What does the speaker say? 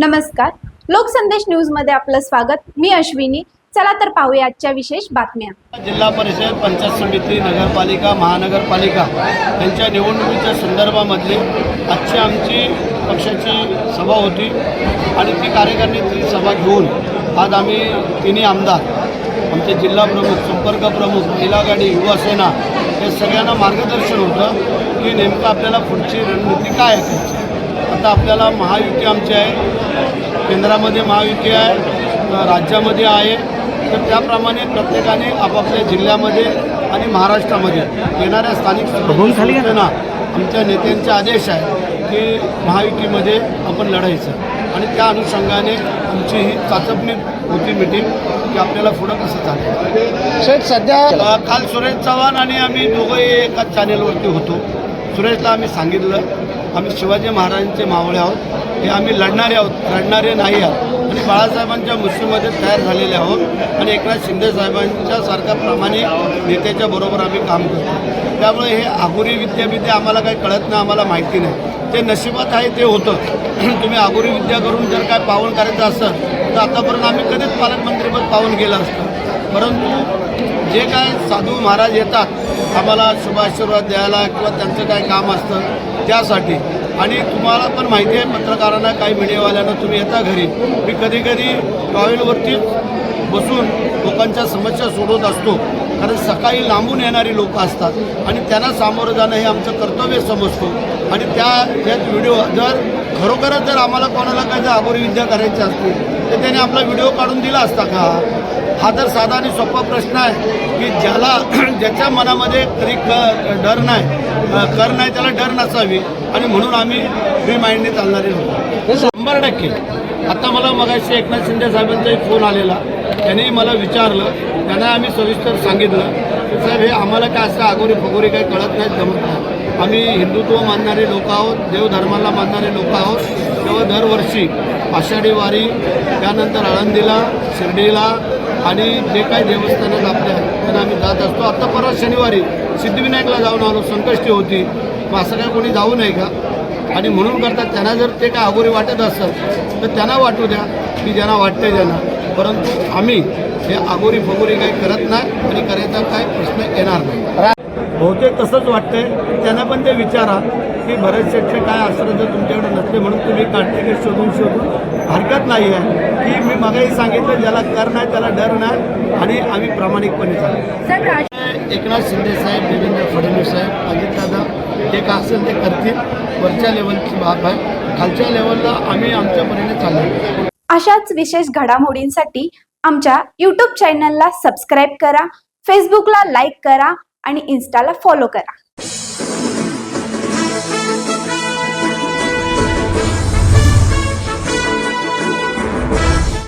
नमस्कार. लोकसंदेश न्यूजमध्ये आपलं स्वागत. मी अश्विनी. चला तर पाहूया आजच्या विशेष बातम्या. जिल्हा परिषद पंचायत समिती नगरपालिका महानगरपालिका यांच्या निवडणुकीच्या संदर्भामधली आजची आमची पक्षाची सभा होती आणि ती कार्यकारिणी सभा घेऊन आज आम्ही तिन्ही आमदार आमचे जिल्हा प्रमुख संपर्क प्रमुख महिला गाडी युवा सेना या सगळ्यांना मार्गदर्शन होतं की नेमकं आपल्याला पुढची रणनीती काय आहे आता आपल्याला महायुती आमची आहे. केंद्रामध्ये महायुती आहे राज्यामध्ये आहे. तर त्याप्रमाणे प्रत्येकाने आपापल्या जिल्ह्यामध्ये आणि महाराष्ट्रामध्ये येणाऱ्या स्थानिक स्वराज्य आमच्या नेत्यांचे आदेश आहे की महायुतीमध्ये आपण लढायचं. आणि त्या अनुषंगाने आमची ही चाचपणी होती मिटिंग की आपल्याला पुढं कसं चालेल. शेठ सध्या काल सुरेश चव्हाण आणि आम्ही दोघंही एकाच चॅनेलवरती होतो. सुरेशला आम्ही सांगितलं आम्ही शिवाजी महाराजांचे मावळे आहोत. हे आम्ही लढणारे आहोत लढणारे नाही आहोत. आणि बाळासाहेबांच्या मुस्लिममध्ये तयार झालेले आहोत. आणि एकनाथ शिंदे साहेबांच्या सारख्या प्रामाणिक नेत्याच्या बरोबर आम्ही काम करतो. त्यामुळे हे आगोरी विद्यापीठ आम्हाला काही कळत नाही आम्हाला माहिती नाही. ते नशिबात आहे ते होतं. तुम्ही आगोरी विद्या करून जर काय पावन करायचं असेल तर आतापर्यंत आम्ही कधीच पालकमंत्रीपद पावन गेलं असतं. परंतु जे काय साधू महाराज येतात आम्हाला शुभाशीर्वाद द्यायला किंवा त्यांचं काय काम असतं त्यासाठी. आणि तुम्हाला पण माहिती आहे पत्रकारांना काही मीडियावाल्यांना तुम्ही येता घरी. मी कधी कधी टॉयलवरतीच बसून लोकांच्या समस्या सोडवत असतो. कारण सकाळी लांबून येणारी लोक असतात आणि त्यांना सामोरं जाणं हे आमचं कर्तव्य समजतो. आणि त्या यात व्हिडिओ जर खरोखरच जर आम्हाला कोणाला काही जर आगोरी विद्या करायची असतील तर त्याने आपला व्हिडिओ काढून दिला असता का? हा तर साधा आणि सोपा प्रश्न आहे की ज्याला ज्याच्या मनामध्ये तरी क डर नाही. कर नाही त्याला डर नसावी. आणि म्हणून आम्ही फ्री माइंडने चालणारे होतो. शंभर टक्के. आता मला मगाशी एकनाथ शिंदे साहेबांचा एक फोन आलेला. त्यांनी मला विचारलं. त्यांना आम्ही सविस्तर सांगितलं. की साहेब हे आम्हाला काय असं आगोरी फगोरी काही कळत नाही जमत नाही. आम्ही हिंदुत्व मानणारे लोक आहोत देवधर्माला मानणारे लोक आहोत. तेव्हा दरवर्षी आषाढी वारी त्यानंतर आळंदीला शिर्डीला आणि जे काही देवस्थानात आपल्या आहेत त्यांना आम्ही जात असतो. आत्ता परत शनिवारी सिद्धिविनायकला जाऊन आलो संकष्टी होती. मग असं काय कोणी जाऊ नये का? आणि म्हणून करता त्यांना जर ते काय अगोरी वाटत असतं तर त्यांना वाटू द्या की ज्यांना वाटते ज्यांना परंतु आम्ही हे अगोरी फगोरी काही करत नाही आणि करायचा काय प्रश्न येणार नाही. बहुतेक तसंच वाटतंय. त्यांना पण ते विचारा की बरेच काय असलं जर तुमच्याकडे नसले म्हणून तुम्ही काढते शोधून शोधून हरकत नाही आहे की मी मगाही सांगितलं ज्याला कर नाही त्याला डर नाही आणि आम्ही प्रामाणिकपणे चालू एकनाथ शिंदे साहेब देवेंद्र फडणवीस साहेब अजितदादा जे काय असेल ते करतील. वरच्या लेवलची बाब आहे. खालच्या लेवलला आम्ही आमच्या परीने चाललो. अशाच विशेष घडामोडींसाठी आमच्या यूट्यूब चॅनलला सबस्क्राईब करा फेसबुकला लाईक करा आणि इन्स्टाला फॉलो करा.